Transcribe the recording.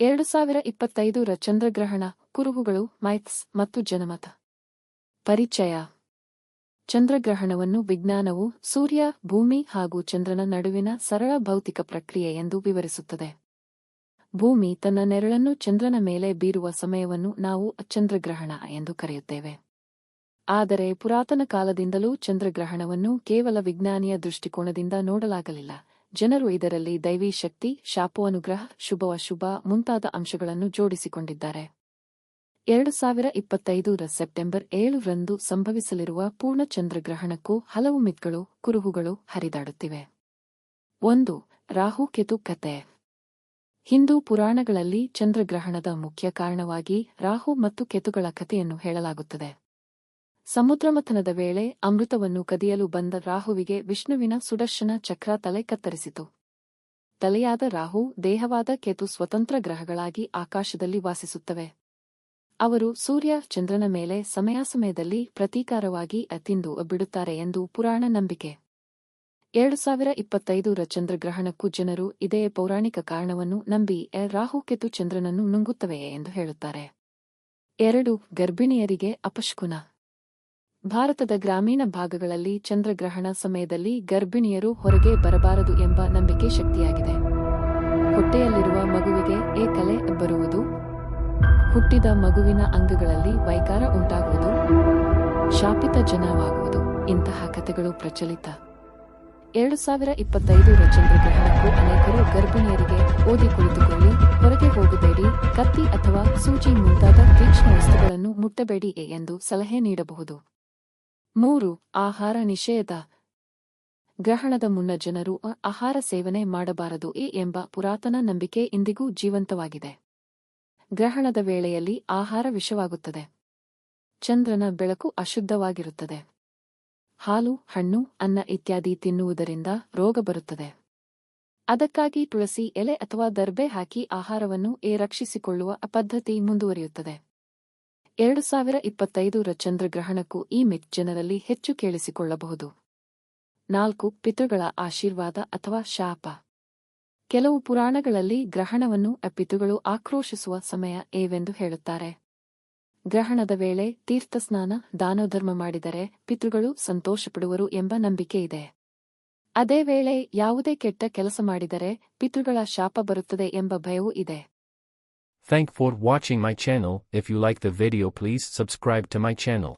ಎರಡು ಸಾವಿರ ಇಪ್ಪತ್ತೈದರ ಚಂದ್ರಗ್ರಹಣ, ಕುರುಹುಗಳು ಮೈತ್ಸ್ ಮತ್ತು ಜನಮತ. ಪರಿಚಯ. ಚಂದ್ರಗ್ರಹಣವನ್ನು ವಿಜ್ಞಾನವು ಸೂರ್ಯ, ಭೂಮಿ ಹಾಗೂ ಚಂದ್ರನ ನಡುವಿನ ಸರಳ ಭೌತಿಕ ಪ್ರಕ್ರಿಯೆ ಎಂದು ವಿವರಿಸುತ್ತದೆ. ಭೂಮಿ ತನ್ನ ನೆರಳನ್ನು ಚಂದ್ರನ ಮೇಲೆ ಬೀರುವ ಸಮಯವನ್ನು ನಾವು ಚಂದ್ರಗ್ರಹಣ ಎಂದು ಕರೆಯುತ್ತೇವೆ. ಆದರೆ ಪುರಾತನ ಕಾಲದಿಂದಲೂ ಚಂದ್ರಗ್ರಹಣವನ್ನು ಕೇವಲ ವಿಜ್ಞಾನಿಯ ದೃಷ್ಟಿಕೋನದಿಂದ ನೋಡಲಾಗಲಿಲ್ಲ. ಜನರು ಇದರಲ್ಲಿ ದೈವಿ ಶಕ್ತಿ ಶಾಪೋನುಗ್ರಹ ಶುಭವಶುಭ ಮುಂತಾದ ಅಂಶಗಳನ್ನು ಜೋಡಿಸಿಕೊಂಡಿದ್ದಾರೆ. ಎರಡು ಸಾವಿರ ಇಪ್ಪತ್ತೈದರ ಸೆಪ್ಟೆಂಬರ್ ಏಳರಂದು ಸಂಭವಿಸಲಿರುವ ಪೂರ್ಣ ಚಂದ್ರಗ್ರಹಣಕ್ಕೂ ಹಲವು ಮಿತ್ಗಳು, ಕುರುಹುಗಳು ಹರಿದಾಡುತ್ತಿವೆ. ಒಂದು, ರಾಹು ಕೆತು ಕತೆ ಹಿಂದೂ ಪುರಾಣಗಳಲ್ಲಿ ಚಂದ್ರಗ್ರಹಣದ ಮುಖ್ಯ ಕಾರಣವಾಗಿ ರಾಹು ಮತ್ತು ಕೆತುಗಳ ಕಥೆಯನ್ನು ಹೇಳಲಾಗುತ್ತದೆ. ಸಮುದ್ರಮಥನದ ವೇಳೆ ಅಮೃತವನ್ನು ಕದಿಯಲು ಬಂದ ರಾಹುವಿಗೆ ವಿಷ್ಣುವಿನ ಸುದರ್ಶನ ಚಕ್ರ ತಲೆ ಕತ್ತರಿಸಿತು. ತಲೆಯಾದ ರಾಹು ದೇಹವಾದ ಕೇತು ಸ್ವತಂತ್ರ ಗ್ರಹಗಳಾಗಿ ಆಕಾಶದಲ್ಲಿ ವಾಸಿಸುತ್ತವೆ. ಅವರು ಸೂರ್ಯ, ಚಂದ್ರನ ಮೇಲೆ ಸಮಯಾಸಮಯದಲ್ಲಿ ಪ್ರತೀಕಾರವಾಗಿ ಅತಿಂದು ಬಿಡುತ್ತಾರೆ ಎಂದು ಪುರಾಣ ನಂಬಿಕೆ. ಎರಡು ಸಾವಿರ ಇಪ್ಪತ್ತೈದರ ಚಂದ್ರಗ್ರಹಣಕ್ಕೂ ಜನರು ಇದೇ ಪೌರಾಣಿಕ ಕಾರಣವನ್ನು ನಂಬಿ ರಾಹು, ಕೆತು, ಚಂದ್ರನನ್ನು ನುಂಗುತ್ತವೆಯೇ? ಎಂದು ಹೇಳುತ್ತಾರೆ. ಎರಡು ಗರ್ಭಿಣಿಯರಿಗೆ ಅಪಶ್ಕುನ. ಭಾರತದ ಗ್ರಾಮೀಣ ಭಾಗಗಳಲ್ಲಿ ಚಂದ್ರಗ್ರಹಣ ಸಮಯದಲ್ಲಿ ಗರ್ಭಿಣಿಯರು ಹೊರಗೆ ಬರಬಾರದು ಎಂಬ ನಂಬಿಕೆ ಶಕ್ತಿಯಾಗಿದೆ. ಹೊಟ್ಟೆಯಲ್ಲಿರುವ ಮಗುವಿಗೆ ಏ ಕಲೆ ಬರುವುದು? ಹುಟ್ಟಿದ ಮಗುವಿನ ಅಂಗಗಳಲ್ಲಿ ವೈಕಾರ ಉಂಟಾಗುವುದು? ಶಾಪಿತ ಜನವಾಗುವುದು? ಇಂತಹ ಕಥೆಗಳು ಪ್ರಚಲಿತ. ಎರಡು ಸಾವಿರ ಇಪ್ಪತ್ತೈದರ ಚಂದ್ರಗ್ರಹಣಕ್ಕೂ ಅನೇಕರು ಗರ್ಭಿಣಿಯರಿಗೆ ಓದಿ ಕುಳಿತುಕೊಳ್ಳಿ, ಹೊರಗೆ ಹೋಗಬೇಡಿ, ಕತ್ತಿ ಅಥವಾ ಸೂಜಿ ಮುಂತಾದ ತೀಕ್ಷ್ಣ ವಸ್ತುಗಳನ್ನು ಮುಟ್ಟಬೇಡಿ ಎಂದು ಸಲಹೆ ನೀಡಬಹುದು. ಮೂರು, ಆಹಾರ ನಿಷೇಧ. ಗ್ರಹಣದ ಮುನ್ನ ಜನರು ಆಹಾರ ಸೇವನೆ ಮಾಡಬಾರದು ಎಂಬ ಪುರಾತನ ನಂಬಿಕೆ ಇಂದಿಗೂ ಜೀವಂತವಾಗಿದೆ. ಗ್ರಹಣದ ವೇಳೆಯಲ್ಲಿ ಆಹಾರ ವಿಷವಾಗುತ್ತದೆ. ಚಂದ್ರನ ಬೆಳಕು ಅಶುದ್ಧವಾಗಿರುತ್ತದೆ. ಹಾಲು, ಹಣ್ಣು, ಅನ್ನ ಇತ್ಯಾದಿ ತಿನ್ನುವುದರಿಂದ ರೋಗ ಬರುತ್ತದೆ. ಅದಕ್ಕಾಗಿ ತುಳಸಿ ಎಲೆ ಅಥವಾ ದರ್ಬೆ ಹಾಕಿ ಆಹಾರವನ್ನು ಏ ರಕ್ಷಿಸಿಕೊಳ್ಳುವ ಪದ್ಧತಿ ಮುಂದುವರಿಯುತ್ತದೆ. ಎರಡು ಸಾವಿರ ಇಪ್ಪತ್ತೈದರ ಚಂದ್ರಗ್ರಹಣಕ್ಕೂ ಈ ಮಿತ್ ಜನರಲ್ಲಿ ಹೆಚ್ಚು ಕೇಳಿಸಿಕೊಳ್ಳಬಹುದು. ನಾಲ್ಕು, ಪಿತೃಗಳ ಆಶೀರ್ವಾದ ಅಥವಾ ಶಾಪ. ಕೆಲವು ಪುರಾಣಗಳಲ್ಲಿ ಗ್ರಹಣವನ್ನು ಅಪಿತುಗಳು ಆಕ್ರೋಶಿಸುವ ಸಮಯ ಏವೆಂದು ಹೇಳುತ್ತಾರೆ. ಗ್ರಹಣದ ವೇಳೆ ತೀರ್ಥಸ್ನಾನ ದಾನೋಧರ್ಮ ಮಾಡಿದರೆ ಪಿತೃಗಳು ಸಂತೋಷಪಡುವರು ಎಂಬ ನಂಬಿಕೆ ಇದೆ. ಅದೇ ವೇಳೆ ಯಾವುದೇ ಕೆಟ್ಟ ಕೆಲಸ ಮಾಡಿದರೆ ಪಿತೃಗಳ ಶಾಪ ಬರುತ್ತದೆ ಎಂಬ ಭಯವೂ ಇದೆ. Thank for watching my channel. If you like the video please subscribe to my channel.